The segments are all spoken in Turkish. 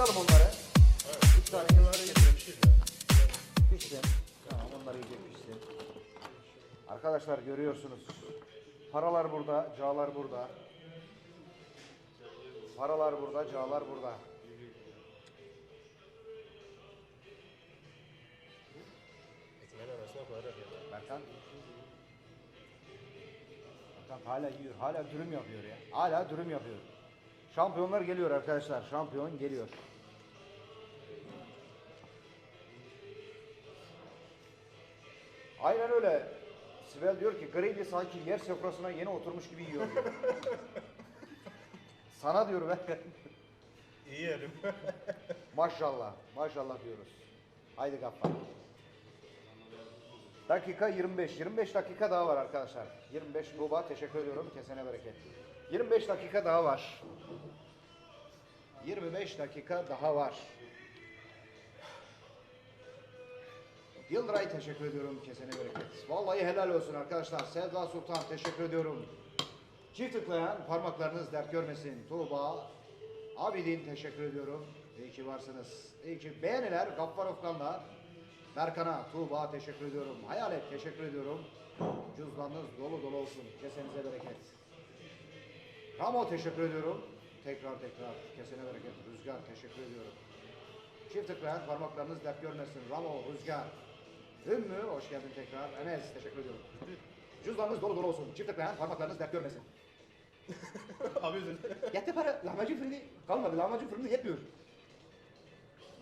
ısıtalım onları. Üç tane pişsin. Tamam onlar iyice pişsin. Arkadaşlar görüyorsunuz. Paralar burada, cağlar burada. Paralar burada, cağlar burada. Berkan. Berkan hala yiyor. Hala dürüm yapıyor ya. Hala dürüm yapıyor. Şampiyonlar geliyor arkadaşlar. Şampiyon geliyor. Aynen öyle. Sibel diyor ki Grady sanki yer sofrasına yeni oturmuş gibi yiyor diyor. Sana diyor Berkan. İyi yerim. Maşallah. Maşallah diyoruz. Haydi Gaffar. Dakika 25. 25 dakika daha var arkadaşlar. 25 Tuğba teşekkür ediyorum. Kesene bereket. 25 dakika daha var. 25 dakika daha var. Yıldıray teşekkür ediyorum. Kesene bereket. Vallahi helal olsun arkadaşlar. Sevda Sultan teşekkür ediyorum. Çift tıklayan parmaklarınız dert görmesin. Tuğba, Abidin teşekkür ediyorum. İyi ki varsınız. İyi ki beğeniler, Gaffar Ofkanlar. Berkan'a, Tuğba teşekkür ediyorum. Hayalet teşekkür ediyorum. Cüzdanınız dolu dolu olsun. Kesenize bereket. Ramo teşekkür ediyorum. Tekrar tekrar kesene bereket. Rüzgar teşekkür ediyorum. Çift tıklayan parmaklarınız dert görmesin. Ramo, Rüzgar. Ümmü hoş geldin tekrar. Enes teşekkür ediyorum. Cüzdanınız dolu dolu olsun. Çift tıklayan parmaklarınız dert görmesin. Abi üzüldü. Yetti para. Lahmacun fırını kalmadı. Lahmacun fırını yetmiyor.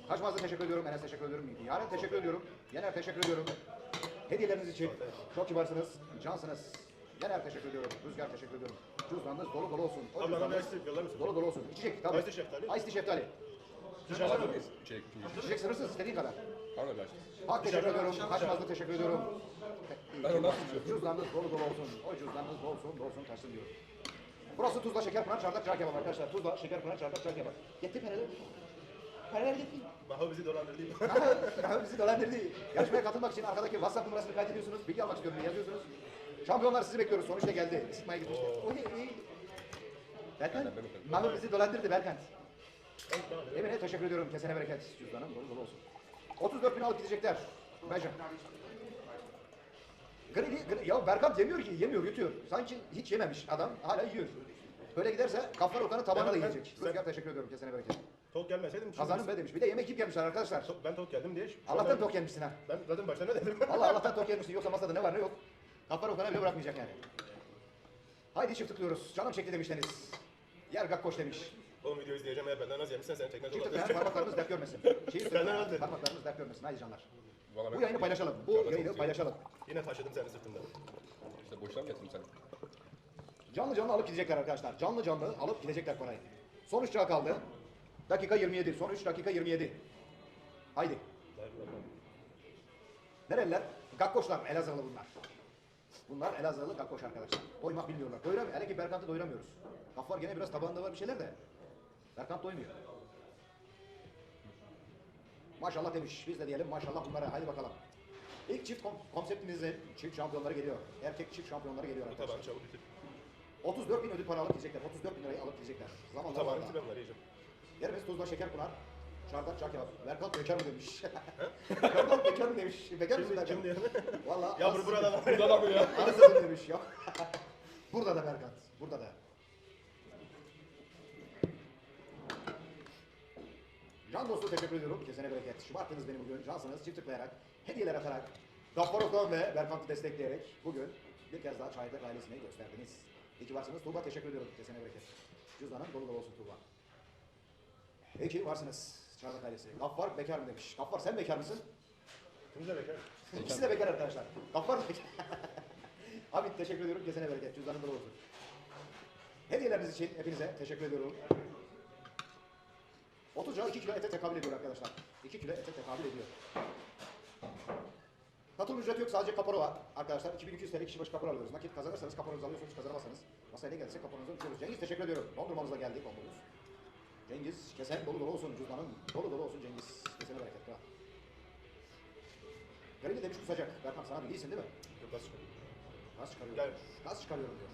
Kaçmaz'a teşekkür ediyorum. Enes teşekkür ediyorum. Yaren teşekkür ediyorum. Yener teşekkür ediyorum. Hediyeleriniz için çok kibarsınız. Cansınız. Yener teşekkür ediyorum. Rüzgar teşekkür ediyorum. Cüzdanınız dolu dolu olsun. O Abi bana bir cüzdanınız ice tea yollar mısın? dolu dolu olsun. İçecek tabii. Ice tea şeftali. Ice tea şeftali. Dışarıda mıyız? İçecek sınırsız istediğin kadar. Kanka kaç. Hak teşekkür ediyorum. Kaçmaz'a teşekkür ediyorum. Ben içiyorum? Cüzdanınız dolu dolu olsun. O cüzdanınız dolsun dolsun taşsın diyorum. Burası Tuzla Şekerpınar Çardak Çağ Kebap arkadaşlar. Tuzla Şekerpınar Çardak Çağ Kebap. Yetti paralar. Paralar yetti. Baha bizi dolandırdı. Daha bizi dolandırdı. Yarışmaya katılmak için arkadaki WhatsApp numarasını kaydediyorsunuz. Bilgi almak istiyorum diye yazıyorsunuz. Şampiyonlar sizi bekliyoruz. Sonuç da geldi. Isıtmaya oy. Berkan, Mahmut bizi dolandırdı Berkan. Emine teşekkür ediyorum. Kesene bereket. Cüzdanım dolu dolu olsun. 34 bin alıp gidecekler. Bence. Grili, gri, ya Berkant yemiyor ki, yemiyor, yutuyor. Sanki hiç yememiş adam, hala yiyor. Böyle giderse Gaffar Okan'ın tabanı da Ben- ben- yiyecek. sen- Rüzgar teşekkür ediyorum, kesene bereket. Tok gelmeseydim. Kazanım be demiş. Bir de yemek yiyip gelmişler arkadaşlar. Tok- Ben tok geldim diye. Allah'tan anda- tok yemişsin ha. Ben zaten başta ne dedim? Vallahi Allah'tan tok yemişsin. Yoksa masada ne var ne yok. Gaffar Okan'a bile bırakmayacak yani. Haydi çift tıklıyoruz. Canım çekti demiş Deniz. Yer gakkoş demiş. Oğlum video izleyeceğim eğer benden az yemişsen sen çekmez Çift olabilir. parmaklarımız dert görmesin. Benden tıklayan az dedim. parmaklarımız dert görmesin. Haydi canlar. Valla Bu yayını paylaşalım. Bu çok yayını paylaşalım. Yine taşıdım seni sırtımda. işte boşuna mı getirdin sen? Canlı canlı alıp gidecekler arkadaşlar. Canlı canlı alıp gidecekler parayı. Son 3 lira kaldı. Dakika 27. Son 3 dakika 27. Haydi. Nereliler? Gakkoşlar. Elazığlı bunlar. Bunlar Elazığlı gakkoş arkadaşlar. Doymak bilmiyorlar. Doyuramıyor. Hele ki Berkant'ı doyuramıyoruz. Gaffar gene biraz tabağında var bir şeyler de. Berkant doymuyor. Maşallah demiş. Biz de diyelim maşallah bunlara. Haydi bakalım. İlk çift kom konseptimizin çift şampiyonları geliyor. Erkek çift şampiyonları geliyor Bu arkadaşlar. tabağını çabuk bitir. 34 bin ödül para alıp gidecekler. 34 bin lirayı alıp gidecekler. Bu Zamanla var. bitir ben yiyeceğim. Yerimiz Tuzla Şekerpınar. Çardak Çağ Kebap. Berkant bekar mı demiş. Berkant bekar mı demiş. Bekar mısın diyor? Valla. Ya bur- burada var. Burada da mı ya? Anasını demiş ya. Burada da Berkant. Burada da. Can dostu teşekkür ediyorum. Kesene bereket. Şımarttınız beni bugün. Cansınız. Çift tıklayarak, hediyeler atarak, Gaffar Okan ve Berkant'ı destekleyerek bugün bir kez daha Çaydak ailesine gösterdiniz. İyi ki varsınız. Tuğba teşekkür ediyorum. Kesene bereket. Cüzdanın dolu dolu olsun Tuğba. İyi ki varsınız. Çaydak ailesi. Gaffar bekar mı demiş. Gaffar sen bekar mısın? Kimse bekar. İkisi de bekar arkadaşlar. Gaffar bekar. Abi teşekkür ediyorum. Kesene bereket. Cüzdanın dolu olsun. Hediyeleriniz için hepinize teşekkür ediyorum. 30 lira 2 kilo ete tekabül ediyor arkadaşlar. 2 kilo ete tekabül ediyor. Katılım ücreti yok sadece kapora var. Arkadaşlar 2200 TL kişi başı kapora alıyoruz. Nakit kazanırsanız kaporanızı alıyorsunuz, kazanamazsanız masaya ne gelirse kaporanızı uçuyoruz. Cengiz teşekkür ediyorum. Dondurmamızla geldik dondurmamız. Cengiz kesen dolu dolu olsun cüzdanın. Dolu dolu olsun Cengiz. Kesene bereket. Kral. Garili demiş kusacak. Berkan sana bir iyisin değil mi? Yok az çıkıyor. Gaz çıkarıyorum. Gel. Gaz çıkarıyorum diyor.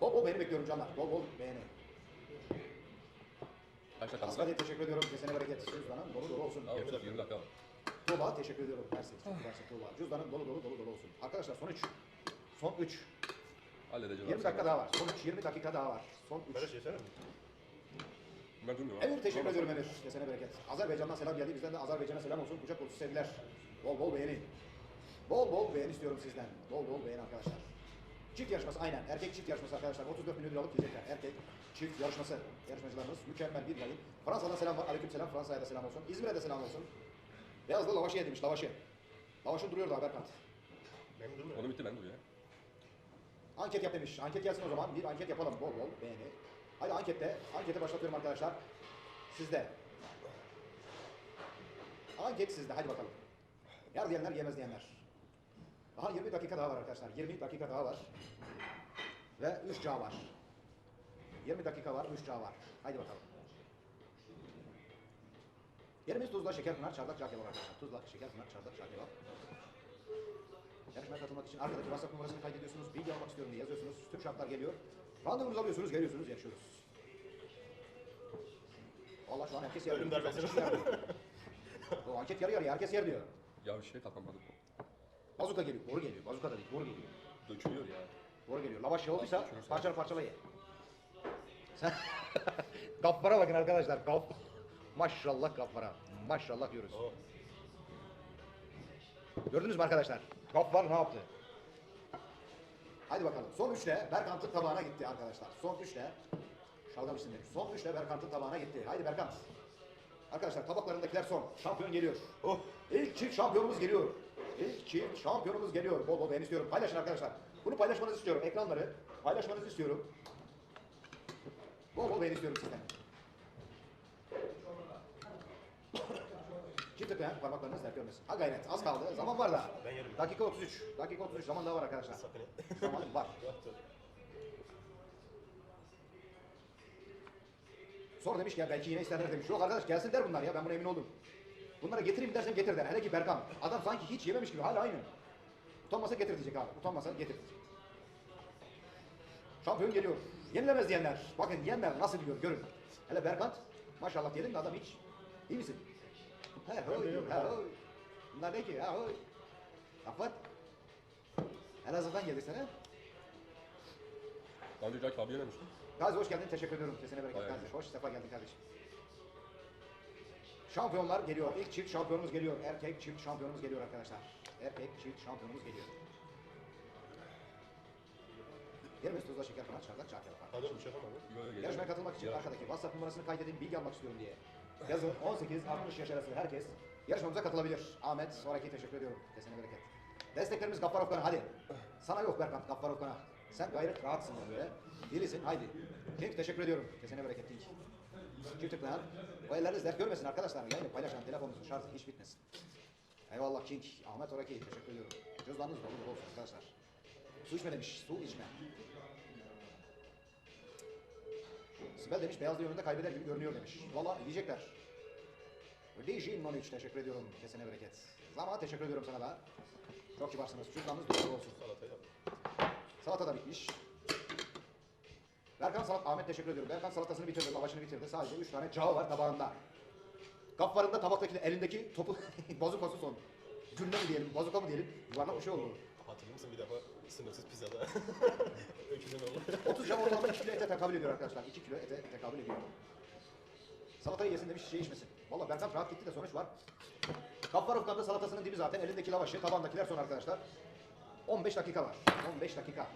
Bol bol beğeni bekliyorum canlar. Bol bol beğeni. Kaç teşekkür ediyorum. Kesene bereket. Cüzdanın dolu dolu olsun. Abi 30 20 dakika. Tuğba teşekkür ediyorum. Mersi. Mersi Tuğba. Cüzdanın dolu dolu dolu dolu olsun. Arkadaşlar son 3. Son 3. Halledeceğiz. 20 dakika daha var. Son 3. 20 dakika daha var. Son 3. Böyle şey mi? Ben durmuyorum. Emir teşekkür ediyorum Emir. Kesene bereket. Azerbaycan'dan selam geldi. Bizden de Azerbaycan'a selam olsun. Kucak dolusu sevgiler. Bol bol beğeni. Bol bol beğeni istiyorum sizden. Bol bol beğeni arkadaşlar. Çift yarışması aynen. Erkek çift yarışması arkadaşlar. 34 milyon liralık diyecekler. Erkek çift yarışması. Yarışmacılarımız mükemmel bir yayın. Fransa'dan selam var. Aleyküm selam. Fransa'ya da selam olsun. İzmir'e de selam olsun. Beyazlı lavaşı yedirmiş lavaşı. Lavaşın duruyor da Berkant. Benim durmuyor. Onu bitti ben duruyor. Anket yap demiş. Anket gelsin o zaman. Bir anket yapalım. Bol bol beğeni. Hadi ankette. Ankete başlatıyorum arkadaşlar. Sizde. Anket sizde. Hadi bakalım. Yer diyenler yemez diyenler. Daha 20 dakika daha var arkadaşlar. 20 dakika daha var. Ve 3 ca var. 20 dakika var, 3 ca var. Haydi bakalım. Yerimiz Tuzla, Şekerpınar, Çardak, Cağ Kebap arkadaşlar. Tuzla, Şekerpınar, Çardak, Cağ Kebap. Yarışmaya katılmak için arkadaki WhatsApp numarasını kaydediyorsunuz. Bilgi almak istiyorum diye yazıyorsunuz. Tüm şartlar geliyor. Randevunuzu alıyorsunuz, geliyorsunuz, yarışıyoruz. Vallahi şu an herkes yer Ölüm darbesi. O anket yarı yarıya, herkes yer diyor. Ya bir şey kalkamadı. Bazuka geliyor, boru geliyor. Bazuka da değil, boru geliyor. Dökülüyor ya. Boru geliyor. Lavaş sen- parçalı parçala ye. Sen... gaffara bakın arkadaşlar, gaff. Maşallah gaffara. Maşallah diyoruz. Oo. Gördünüz mü arkadaşlar? Gaffar ne yaptı? Hadi bakalım. Son üçle Berkant'ın tabağına gitti arkadaşlar. Son üçle Şalgam isimleri. Son üçle Berkant'ın tabağına gitti. Haydi Berkant. Arkadaşlar tabaklarındakiler son. Şampiyon geliyor. Oh. İlk çift şampiyonumuz geliyor. Çift şampiyonumuz geliyor. Bol bol beğeni istiyorum. Paylaşın arkadaşlar. Bunu paylaşmanızı istiyorum. Ekranları paylaşmanızı istiyorum. Bol bol beğeni istiyorum sizden. Çift tıklayan parmaklarınız dert görmesin. Ha gayret az kaldı. Zaman var da. Ben yerim. Dakika 33. Dakika 33 zaman daha var arkadaşlar. Zaman var. Sonra demiş ki ya belki yine isterler demiş. Yok arkadaş gelsin der bunlar ya ben buna emin oldum. Bunlara getireyim dersen getir der. Hele ki Berkan. Adam sanki hiç yememiş gibi hala aynı. Utanmasa getir diyecek abi. Utanmasa getir diyecek. Şampiyon geliyor. Yenilemez diyenler. Bakın yiyenler nasıl diyor görün. Hele Berkant. Maşallah diyelim de adam hiç. İyi misin? He hoy, he hoy. Bunlar ne ki? He hoy. Afat. Elazığ'dan geldik sana. Daha önce Cahit abi yememiştim. Gazi hoş geldin. Teşekkür ediyorum. Kesene bereket kardeş. Hoş sefa geldin kardeşim. Şampiyonlar geliyor. İlk çift şampiyonumuz geliyor. Erkek çift şampiyonumuz geliyor arkadaşlar. Erkek çift şampiyonumuz geliyor. Yerimiz tuzla şeker falan çardak çark yapar. Şey. Böyle geliyor. Yarışmaya katılmak için arkadaki WhatsApp numarasını kaydedin bilgi almak istiyorum diye. Yazın 18-60 yaş arası herkes yarışmamıza katılabilir. Ahmet sonraki teşekkür ediyorum. Kesene bereket. Desteklerimiz Gaffar Ofkan'a hadi. Sana yok Berkant Gaffar Ofkan'a. Sen gayret rahatsın böyle. Delisin haydi. King teşekkür ediyorum. Kesene bereket King. Çift tıklayan. O elleriniz dert görmesin arkadaşlar. Yayını paylaşan telefonunuzun şarjı hiç bitmesin. Eyvallah King. Ahmet Oraki teşekkür ediyorum. Cüzdanınız dolu dolu olsun arkadaşlar. Su içme demiş. Su içme. Sibel demiş beyaz yönünde kaybeder gibi görünüyor demiş. Valla diyecekler. DJ 13 teşekkür ediyorum. Kesene bereket. Zaman teşekkür ediyorum sana da. Çok kibarsınız. Cüzdanınız dolu olsun. Salata da bitmiş. Berkan Salat Ahmet teşekkür ediyorum. Berkan salatasını bitirdi, lavaşını bitirdi. Sadece 3 tane cağı var tabağında. Gaffarında tabaktaki elindeki topu bozukası son. Cümle mi diyelim, bazuka mı diyelim? Yuvarlak bir şey oldu. Hatırlıyor musun bir defa sınırsız pizzada? Öküzün oğlu. 30 gram ortalama 2 kilo ete tekabül ediyor arkadaşlar. 2 kilo ete tekabül ediyor. Salatayı yesin demiş, şey içmesin. Valla Berkan rahat gitti de sonuç var. Gaffarov'dan da salatasının dibi zaten. Elindeki lavaşı, tabandakiler son arkadaşlar. 15 dakika var. 15 dakika.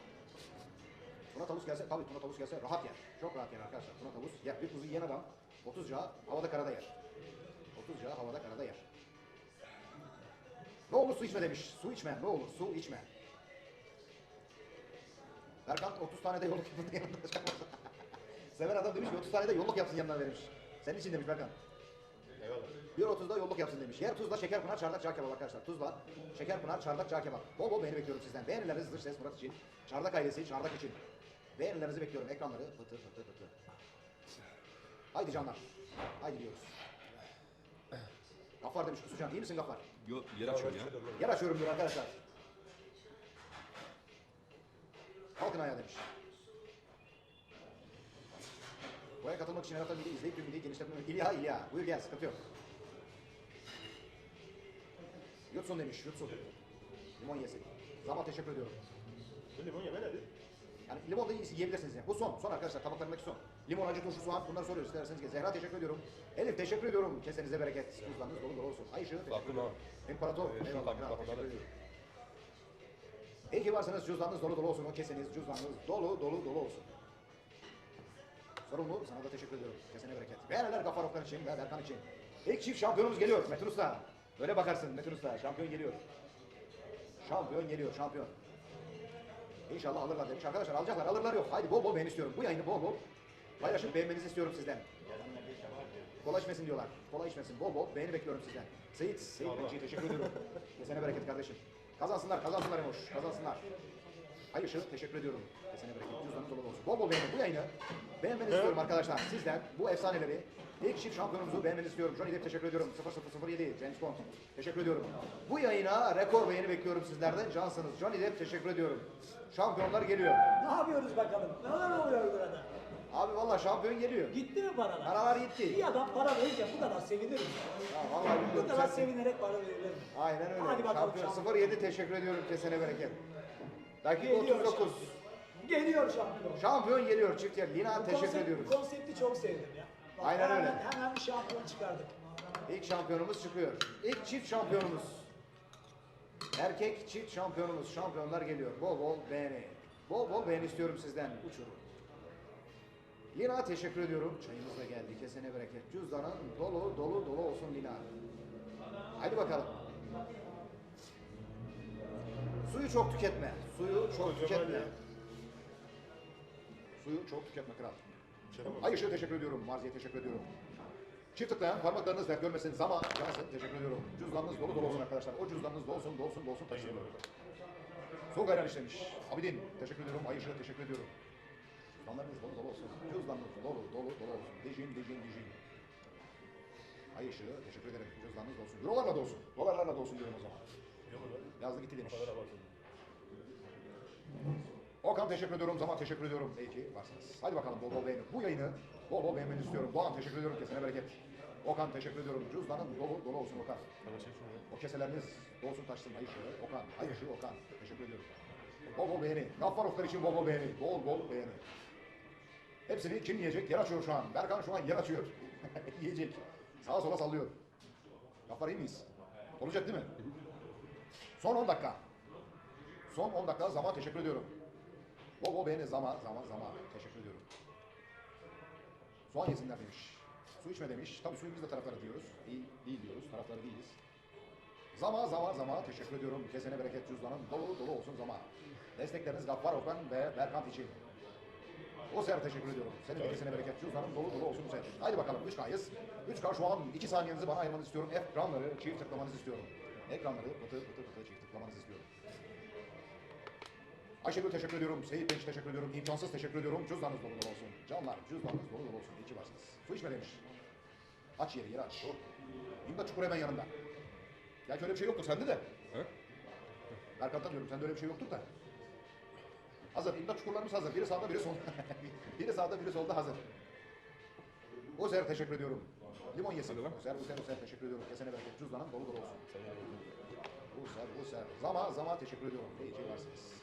Tuna tavus gelse, tabii tuna tavus gelse rahat yer. Çok rahat yer arkadaşlar. Tuna tavus yer. Bir kuzu yiyen adam 30 cağı havada karada yer. 30 cağı havada karada yer. Ne olur su içme demiş. Su içme. Ne olur su içme. Berkant 30 tane de yolluk yapın yanında. Seven adam demiş ki 30 tane de yolluk yapsın yanına vermiş. Senin için demiş Berkant. Eyvallah. Bir 30'da yolluk yapsın demiş. Yer Tuzla, Şekerpınar, Çardak, Cağ Kebap arkadaşlar. Tuzla, Şekerpınar, Çardak, Cağ Kebap. Bol bol beğeni bekliyorum sizden. Beğenileriniz dış ses Murat için. Çardak ailesi, Çardak için. Beğenilerinizi bekliyorum. Ekranları pıtı pıtı pıtı. Haydi canlar. Haydi diyoruz. Gaffar demiş kusacağım. İyi misin Gaffar? Yo, yer açıyor ya. Yer açıyorum diyor arkadaşlar. Kalkın ayağa demiş. Bu Buraya katılmak için her hafta videoyu izleyip tüm videoyu genişletmek. İlya İlya. Buyur gel sıkıntı yok. Yutsun demiş yutsun. Limon yesin. Zaman teşekkür ediyorum. Bu limon yeme nedir? Yani limon da yiyebilirsiniz yani. Bu son. Son arkadaşlar tabaklarındaki son. Limon, acı, turşu, soğan bunları soruyoruz isterseniz. ki. Zehra teşekkür ediyorum. Elif teşekkür ediyorum. Kesenize bereket. Tuzlarınız dolu dolu olsun. Ayşe teşekkür Baktım ediyorum. İmparator. Eyvallah. kral, teşekkür ediyorum. İyi ki varsınız. Cüzdanınız dolu dolu olsun. O keseniz, cüzdanınız dolu dolu dolu olsun. Sorumlu. Sana da teşekkür ediyorum. Kesene bereket. Beğenenler Gafaroklar için ve Berkan için. İlk çift şampiyonumuz geliyor. Metin Usta. Böyle bakarsın Metin Usta. Şampiyon geliyor. Şampiyon geliyor. Şampiyon. İnşallah alırlar demiş. Arkadaşlar alacaklar. Alırlar yok. Haydi bol bol beğeni istiyorum. Bu yayını bol bol paylaşıp beğenmenizi istiyorum sizden. Kolay içmesin diyorlar. Kolay içmesin. Bol bol beğeni bekliyorum sizden. Seyit, Seyit Bekçi'ye teşekkür ediyorum. Kesene bereket kardeşim. Kazansınlar, kazansınlar Emoş. Kazansınlar. Hayır Işıl, teşekkür ediyorum. Kesene bereket. Cüzdanı dolu olsun. Bol bol beğeni. Bu yayını beğenmenizi istiyorum arkadaşlar. Sizden bu efsaneleri ilk çift şampiyonumuzu beğenmenizi istiyorum. Johnny Depp teşekkür ediyorum. 0007 James Bond. Teşekkür ediyorum. Bu yayına rekor beğeni bekliyorum sizlerden. Cansınız. Johnny Depp teşekkür ediyorum. Şampiyonlar geliyor. Ne yapıyoruz bakalım? Neler oluyor burada? Abi valla şampiyon geliyor. Gitti mi paralar? Paralar gitti. Bir adam para verince bu kadar sevinirim. Ya vallahi Bu bilmiyorum. kadar Sen- sevinerek para verilir. Aynen öyle. Hadi bakalım şampiyon şampiyon. 07 teşekkür ediyorum. Kesene bereket. Dakika Geliyor 39. şampiyon. Geliyor şampiyon. Şampiyon geliyor çift yer. Lina Bu teşekkür konsept- ediyoruz. Konsepti çok sevdim ya. Aynen öyle. Hemen bir şampiyon çıkardık. İlk şampiyonumuz çıkıyor. İlk çift şampiyonumuz. Erkek çift şampiyonumuz. Şampiyonlar geliyor. Bol bol beğeni. Bol bol beğeni istiyorum sizden. Uçurun. Lina teşekkür ediyorum. Çayımız da geldi. Kesene bereket. Cüzdanın dolu dolu dolu olsun Lina. Hadi bakalım. Suyu çok tüketme. Suyu çok tüketme. Suyu çok tüketme kral. Ay Işık'a teşekkür ediyorum. Marzi'ye teşekkür ediyorum. Çift tıklayan parmaklarınız dert görmesin. Zaman cansın. Teşekkür ediyorum. Cüzdanınız dolu dolu olsun arkadaşlar. O cüzdanınız dolsun dolsun dolsun taşısın. Soğuk ayran işlemiş. Abidin teşekkür ediyorum. Ay Işık'a teşekkür ediyorum. Cüzdanlarınız dolu dolu olsun. Cüzdanınız dolu dolu dolu olsun. Dijin dijin dijin. Ay Işık'a teşekkür ederim. Cüzdanınız dolsun. Eurolarla dolsun. Dolarlarla dolsun diyorum o zaman. Yazdı gitti demiş. Okan teşekkür ediyorum. Zaman teşekkür ediyorum. İyi ki varsınız. Hadi bakalım bol bol beğenin. Bu yayını bol bol beğenmeni istiyorum. Doğan teşekkür ediyorum. Kesene bereket. Okan teşekkür ediyorum. Cüzdanın dolu dolu olsun Okan. O keseleriniz dolsun taşsın. Hayır şöyle. Okan. Hayır Okan. Teşekkür ediyorum. Bol bol beğeni. Gaffarovlar için bol bol beğeni. Bol bol beğeni. Hepsini kim yiyecek? Yer açıyor şu an. Berkan şu an yer açıyor. yiyecek. Sağa sola sallıyor. Gaffar iyi miyiz? Olacak değil mi? Son 10 dakika. Son 10 dakika zaman teşekkür ediyorum. Bol bol beğeni zaman zaman zaman teşekkür ediyorum. Soğan yesinler demiş. Su içme demiş. Tabii suyu biz de taraftarı diyoruz. Değil, değil diyoruz. Taraftarı değiliz. Zaman zaman zaman teşekkür ediyorum. Kesene bereket cüzdanın dolu dolu olsun zaman. Destekleriniz Gaffar Okan ve Berkant için. O sefer teşekkür ediyorum. Senin de kesene bereket cüzdanın dolu dolu olsun bu sefer. Haydi bakalım 3K'yız. 3K şu an 2 saniyenizi bana ayırmanızı istiyorum. Ekranları çift tıklamanızı istiyorum. Ekranları pıtı pıtı pıtı çift tıklamanızı istiyorum. Ayşegül teşekkür ediyorum. Seyit Beş teşekkür ediyorum. İmkansız teşekkür ediyorum. Cüzdanınız dolu dolu olsun. Canlar cüzdanınız dolu dolu olsun. İyi ki varsınız. Su içme demiş. Aç yeri yeri aç. İmdat çukur hemen yanında. Gerçi öyle bir şey yoktur sende de. He? Berkant'ta diyorum sende öyle bir şey yoktur da. Hazır. İmdat çukurlarımız hazır. Biri sağda biri solda. biri sağda biri solda hazır. Ozer teşekkür ediyorum. Limon yesin. Hadi lan. Ozer, Ozer, Ozer teşekkür ediyorum. Kesene bereket. Cüzdanın dolu dolu olsun. Ozer, Ozer. Zama, Zama teşekkür ediyorum. İyi ki varsınız.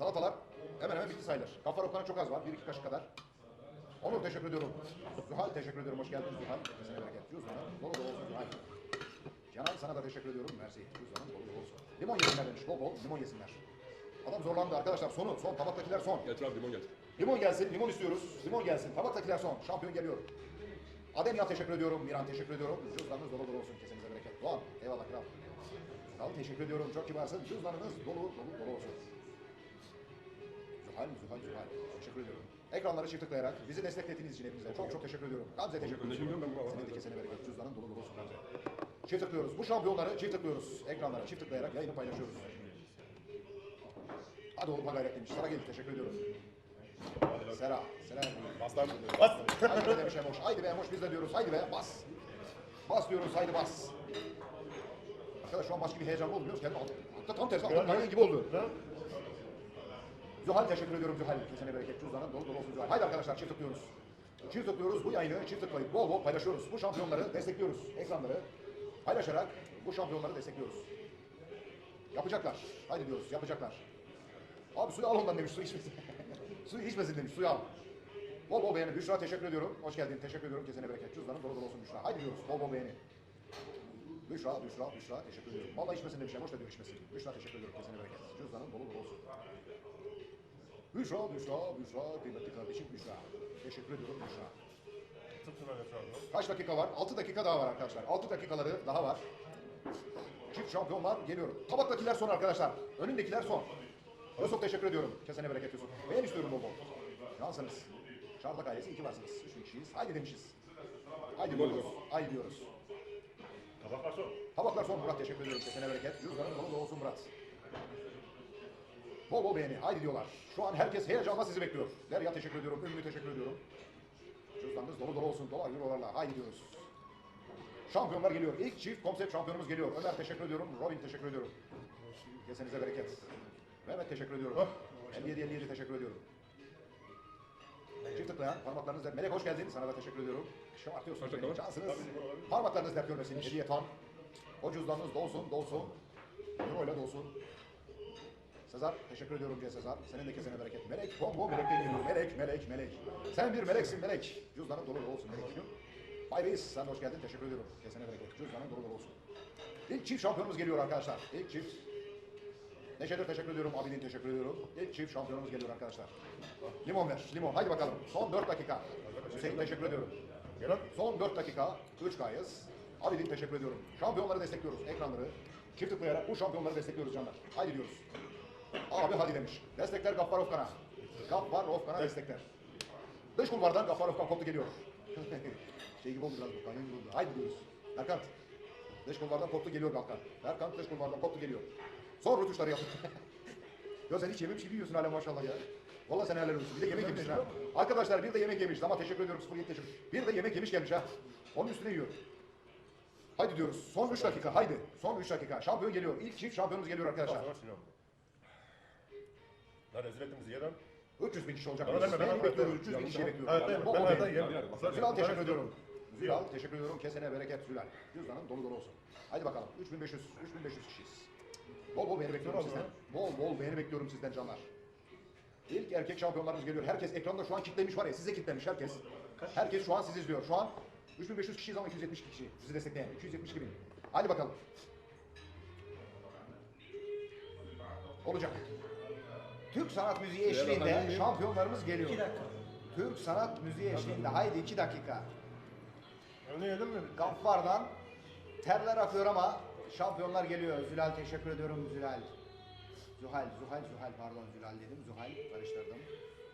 Salatalar hemen hemen bitti sayılır. Kafa roklarına çok az var. Bir iki kaşık kadar. Onur teşekkür ediyorum. Zuhal teşekkür ediyorum. Hoş geldiniz Zuhal. Kesene bereket. Cüzdanın dolu dolu olsun Zuhal. Canan sana da teşekkür ediyorum. Mersi. Cüzdanın dolu dolu olsun. Limon yesinler demiş. Bol bol limon yesinler. Adam zorlandı arkadaşlar. Sonu. Son. Tabaktakiler son. Getir abi limon getir. Limon gelsin, limon istiyoruz. Limon gelsin. Tabaktakiler son. Şampiyon geliyor. Ademya teşekkür ediyorum. Miran teşekkür ediyorum. Cüzdanınız dolu dolu olsun. Kesenize bereket. Doğan. Eyvallah kral. Kral teşekkür ediyorum. Çok kibarsın. Cüzdanınız dolu dolu dolu olsun. Zuhal, Zuhal, Zuhal. Teşekkür ediyorum. Ekranları çift tıklayarak bizi desteklediğiniz için hepinize çok çok teşekkür ediyorum. Gamze teşekkür ediyorum. Senin de kesene bereket. Cüzdanın dolu dolu olsun Gamze. Çift tıklıyoruz. Bu şampiyonları çift tıklıyoruz. Ekranlara çift tıklayarak yayını paylaşıyoruz. Hadi oğlum ha gayret demiş. Sana gelip teşekkür ediyorum. Sera. Sera. Bas lan. Bas. Haydi be demiş Emoş. Haydi be Emoş biz de diyoruz. Haydi be bas. Bas diyoruz haydi bas. Arkadaş şu an başka bir heyecan musun? Kendi hatta tam tersi kaynağı gibi oldu. Zuhal teşekkür ediyorum Zuhal. Kesene bereket cüzdanın dolu dolu olsun Zuhal. Haydi arkadaşlar çift tıklıyoruz. Çift tıklıyoruz bu yayını çift tıklayıp bol bol paylaşıyoruz. Bu şampiyonları destekliyoruz. Ekranları paylaşarak bu şampiyonları destekliyoruz. Yapacaklar. Haydi diyoruz yapacaklar. Abi suyu al ondan demiş su içmesin. suyu içmesin demiş suyu al. Bol bol beğeni. Büşra teşekkür ediyorum. Hoş geldin. Teşekkür ediyorum. Kesene bereket. Cüzdanın dolu dolu olsun Büşra. Haydi diyoruz. Bol bol beğeni. Büşra, Büşra, Büşra teşekkür ediyorum. Vallahi içmesin demiş ya. Boş da diyor içmesin. Büşra teşekkür ediyorum. Kesene bereket. Cüzdanın dolu dolu olsun. Büşra, Büşra, Büşra. Kıymetli kardeşim Büşra. Teşekkür ediyorum Büşra. Kaç dakika var? 6 dakika daha var arkadaşlar. 6 dakikaları daha var. Çift şampiyonlar geliyor. Tabaktakiler son arkadaşlar. Önündekiler son. Yusuf teşekkür ediyorum. Kesene bereket Yusuf. Beğen istiyorum bol bol. Şansınız. Şardak ailesi iki varsınız. Üç kişiyiz. Haydi demişiz. Haydi diyoruz. Haydi diyoruz. Tabaklar son. Tabaklar son Murat teşekkür ediyorum. Kesene bereket. Cüzdanın dolu olsun Murat. Bol bol beğeni. Haydi diyorlar. Şu an herkes heyecanla sizi bekliyor. Derya teşekkür ediyorum. Ümmü teşekkür ediyorum. Cüzdanınız dolu dolu olsun. Dolar eurolarla. Haydi diyoruz. Şampiyonlar geliyor. İlk çift konsept şampiyonumuz geliyor. Ömer teşekkür ediyorum. Robin teşekkür ediyorum. Kesenize bereket. Mehmet teşekkür ediyorum. 57 57 teşekkür ediyorum. Çift tıklayan parmaklarınız der. Melek hoş geldin. Sana da teşekkür ediyorum. Şımartıyorsunuz beni. Şansınız. Parmaklarınız dert görmesin. Hediye tam. O cüzdanınız dolsun, dolsun. Euro ile dolsun. Sezar, teşekkür ediyorum diye Sezar. Senin de kesene bereket. Melek, bom bom melekten geliyor. Melek, melek, melek. Sen bir meleksin melek. Cüzdanın dolu dolu olsun melekciğim. Bay Reis, sen hoş geldin. Teşekkür ediyorum. Kesene bereket. Cüzdanın dolu dolu olsun. İlk çift şampiyonumuz geliyor arkadaşlar. İlk çift. Neşedir teşekkür ediyorum. Abidin teşekkür ediyorum. İlk çift şampiyonumuz geliyor arkadaşlar. Limon ver, limon. Haydi bakalım. Son 4 dakika. Hüseyin teşekkür ediyorum. Son 4 dakika. 3 kayız. Abidin teşekkür ediyorum. Şampiyonları destekliyoruz. Ekranları çift tıklayarak bu şampiyonları destekliyoruz canlar. Haydi diyoruz. Abi hadi demiş. Destekler Gaffar Ofkan'a. Gaffar Ofkan'a destekler. Dış kulvardan Gaffar Ofkan koptu geliyor. şey gibi oldu biraz bu. Kanyon gibi oldu. Haydi diyoruz. Berkant. Dış kulvardan koptu geliyor Balkan. Berkant dış kulvardan koptu geliyor. Son rötuşları yaptı. ya sen hiç yememiş gibi yiyorsun hala maşallah ya. Vallahi sen helal olsun. Bir de yemek yemişsin ha. Arkadaşlar bir de yemek yemiş. Ama teşekkür ediyorum 07 teşekkür. Bir de yemek yemiş gelmiş ha. Onun üstüne yiyor. Haydi diyoruz. Son 3 dakika. Haydi. Son 3 dakika. Şampiyon geliyor. İlk çift şampiyonumuz geliyor arkadaşlar. Lan rezil ettiniz yedim. 300 bin kişi olacak. Bana verme, Beni bana bekliyoruz. verme. 300 bin kişiyi Evet, bekliyoruz. evet, Bol ben bol arada beğeni. yerim. Zülal teşekkür ediyorum. Zülal teşekkür ediyorum. Kesene bereket Zülal. Cüzdanın dolu dolu olsun. Haydi bakalım. 3500 3500 kişiyiz. Bol bol beğeni bekliyorum sizden. Bol bol beğeni bekliyorum sizden canlar. İlk erkek şampiyonlarımız geliyor. Herkes ekranda şu an kitlemiş var ya. Size kitlemiş herkes. Herkes şu an sizi izliyor. Şu an 3500 kişiyiz ama 270 kişi. Sizi destekleyen. 272 bin. Hadi bakalım. Olacak. Türk sanat müziği eşliğinde şampiyonlarımız geliyor. 2 dakika. Türk sanat müziği eşliğinde haydi iki dakika. Onu yedim mi? Gaffar'dan terler akıyor ama şampiyonlar geliyor. Zülal teşekkür ediyorum Zülal. Zuhal, Zuhal, Zuhal pardon Zülal dedim. Zuhal karıştırdım.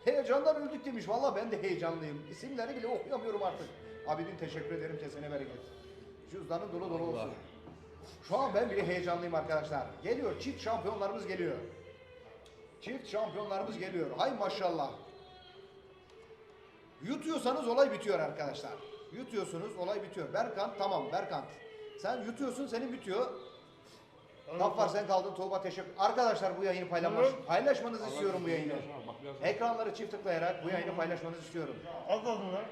Heyecandan öldük demiş. Valla ben de heyecanlıyım. İsimleri bile okuyamıyorum artık. Abidin teşekkür ederim kesene bereket. Cüzdanı dolu dolu olsun. Şu an ben bile heyecanlıyım arkadaşlar. Geliyor çift şampiyonlarımız geliyor. Çift şampiyonlarımız geliyor. Hay maşallah. Yutuyorsanız olay bitiyor arkadaşlar. Yutuyorsunuz olay bitiyor. Berkant tamam Berkant. Sen yutuyorsun senin bitiyor. Gaffar sen kaldın Tuğba teşekkür. Arkadaşlar bu yayını paylaşmanız, paylaşmanızı istiyorum bu yayını. Ekranları çift tıklayarak bu yayını paylaşmanızı istiyorum. Az kaldı lan.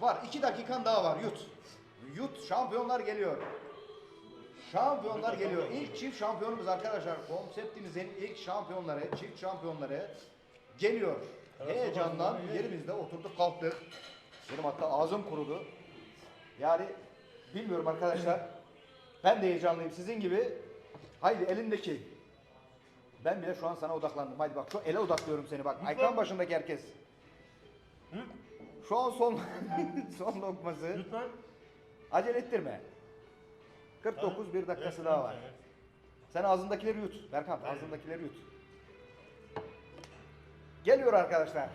Var iki dakikan daha var yut. Yut şampiyonlar geliyor. Şampiyonlar geliyor. İlk çift şampiyonumuz arkadaşlar. Konseptimizin ilk şampiyonları, çift şampiyonları geliyor. Heyecandan yerimizde oturduk kalktık. Benim hatta ağzım kurudu. Yani bilmiyorum arkadaşlar. Ben de heyecanlıyım sizin gibi. Haydi elindeki. Ben bile şu an sana odaklandım. Haydi bak şu ele odaklıyorum seni bak. Ekran başındaki herkes. Şu an son son lokması. Lütfen. Acele ettirme. 49 bir dakikası daha var. Sen ağzındakileri yut. Berkant ağzındakileri yut. Geliyor arkadaşlar.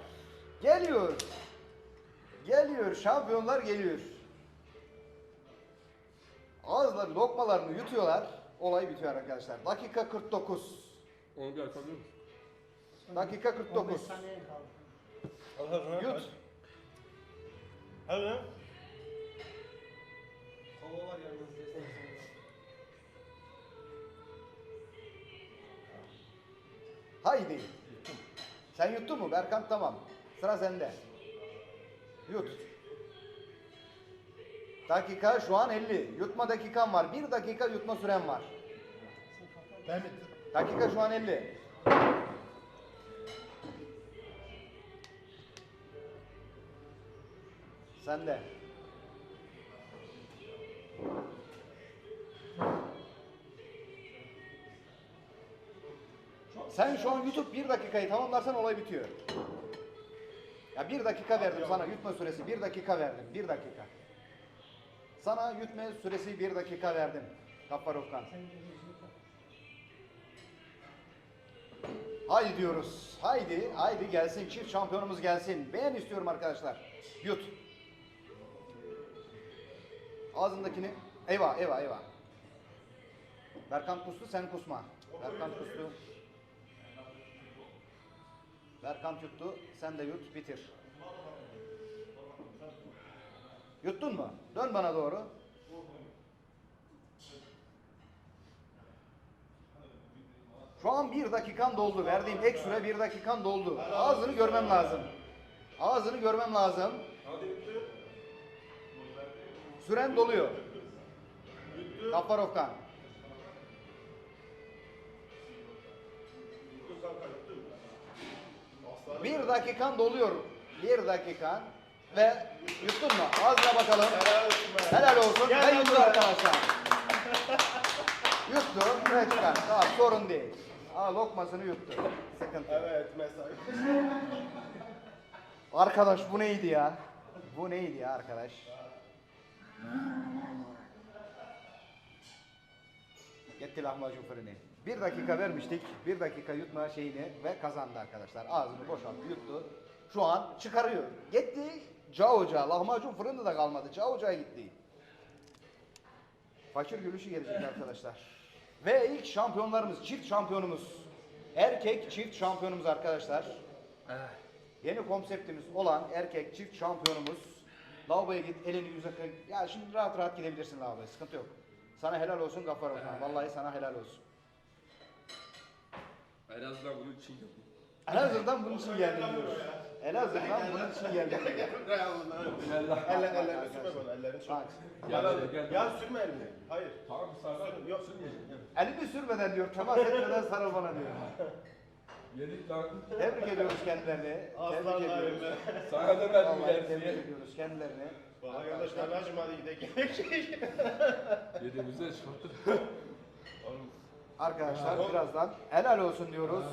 Geliyor. Geliyor. Şampiyonlar geliyor. Ağızları lokmalarını yutuyorlar. Olay bitiyor arkadaşlar. Dakika 49. Onu bir musun? Dakika 15 49. saniye kaldı. Yut. Hadi Haydi. Sen yuttun mu? Berkant tamam. Sıra sende. Yut. Dakika şu an 50. Yutma dakikan var. 1 dakika yutma süren var. Ben? Dakika şu an 50. Sen de. Şu an YouTube bir dakikayı tamamlarsan olay bitiyor. Ya bir dakika verdim sana yutma süresi bir dakika verdim bir dakika. Sana yutma süresi bir dakika verdim. Kapparovkan. Haydi diyoruz. Haydi, haydi gelsin. Çift şampiyonumuz gelsin. Beğen istiyorum arkadaşlar. Yut. Ağzındakini. Eyvah, eyvah, eyvah. Berkant kustu, sen kusma. Berkant kustu. Berkant yuttu, sen de yut, bitir. Yuttun mu? Dön bana doğru. Şu an bir dakikan doldu. Verdiğim ek süre bir dakikan doldu. Ağzını görmem lazım. Ağzını görmem lazım. Süren doluyor. Kaparovkan. Bir dakikan doluyor. Bir dakikan. Ve yuttun mu? Ağzına bakalım. Helal olsun. Ve yuttu arkadaşlar. Yuttu ve çıkar. Tamam sorun değil. Aa lokmasını yuttu. Sıkıntı. Evet mesai. Arkadaş bu neydi ya? Bu neydi ya arkadaş? Gitti lahmacun fırını. Bir dakika vermiştik. Bir dakika yutma şeyini ve kazandı arkadaşlar. Ağzını boşalttı yuttu. Şu an çıkarıyor. Gitti Caoca. Lahmacun fırını da kalmadı. Caoca'ya gitti. Fakir gülüşü gelecek arkadaşlar. Ve ilk şampiyonlarımız, çift şampiyonumuz. Erkek çift şampiyonumuz arkadaşlar. Yeni konseptimiz olan erkek çift şampiyonumuz. Lavaboya git, elini yüze kır. Ya şimdi rahat rahat gidebilirsin lavaboya, sıkıntı yok. Sana helal olsun Gaffar Osman. Vallahi sana helal olsun. En azından bunun için. En azından bunun için geldim diyoruz. En azından bunun için geldim. Eller ellerini sürme bana ellerini çok. Gel. Ya sürme elini. Hayır. Tamam sana. Yok sürmeyeceğim. elimi sürmeden diyor, temas etmeden sarıl bana diyor. Yedik lan. Tebrik ediyoruz kendilerini. Tebrik ediyoruz. Sana demedim Vallahi gel tebrik ediyoruz kendilerini. Valla arkadaşlar hacım hadi gidelim. Yediğimizde çıkarttık. Arkadaşlar birazdan helal olsun diyoruz.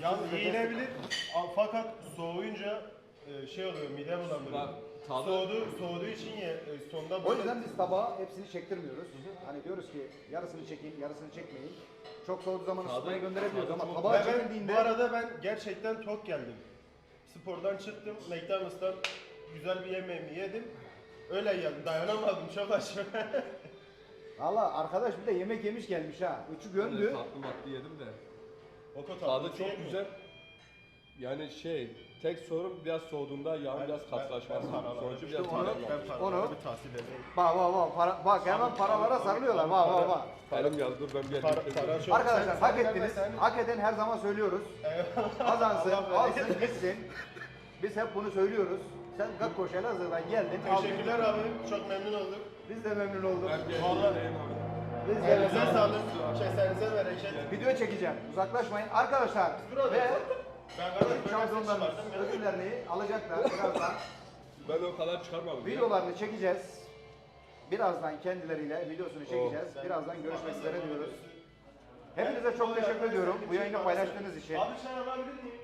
Yalnız yiyilebilir a- fakat soğuyunca e, şey oluyor mide bulandırıyor. Lan, tadı- Soğudu, soğuduğu için ye, e, sonda O böyle- yüzden biz tabağa hepsini çektirmiyoruz. Hani diyoruz ki yarısını çekin, yarısını çekmeyin. Çok soğuduğu zaman Tadı- ısıtmaya gönderebiliyoruz tadı ama çok- tabağa Ve ben, çekildiğinde bu arada ben gerçekten tok geldim. Spordan çıktım, McDonald's'tan güzel bir yemeğimi yedim. Öyle geldim, dayanamadım çok açım. Valla arkadaş bir de yemek yemiş gelmiş ha. Üçü gömdü. Tatlı matlı yedim de. o kadar. Tadı çok güzel. Yani şey, tek sorun biraz soğuduğunda yağın biraz katılaşması. Sonucu biraz Ben Onu- bir tahsil edeyim. Bak bak bak para, bak hemen paralara sarılıyorlar. Bak bak bak. Elim yazdı dur ben bir yer Para, para çok. Arkadaşlar Sen- hak sen ettiniz. sen- Hak eden her zaman söylüyoruz. Kazansın, Allah alsın, gitsin. Biz hep bunu söylüyoruz. Sen Gakkoş Elazığ'dan geldin. aldın. Teşekkürler abi, çok memnun olduk. Biz de memnun olduk. Vallahi- Elinize sağlık, kesenize bereket. Video çekeceğim. Uzaklaşmayın. Arkadaşlar ve Ben kadar şampiyonlarımız ödüllerini alacaklar birazdan. Ben o kadar çıkarmadım. ya. Videolarını çekeceğiz. Birazdan kendileriyle videosunu çekeceğiz. Birazdan görüşmek üzere diyoruz. Hepinize çok teşekkür ediyorum bu yayını paylaştığınız için. Abi sen alabilir miyim?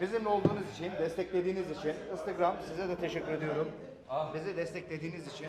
Bizimle olduğunuz için, desteklediğiniz için. Instagram size de teşekkür ediyorum. Bizi desteklediğiniz için.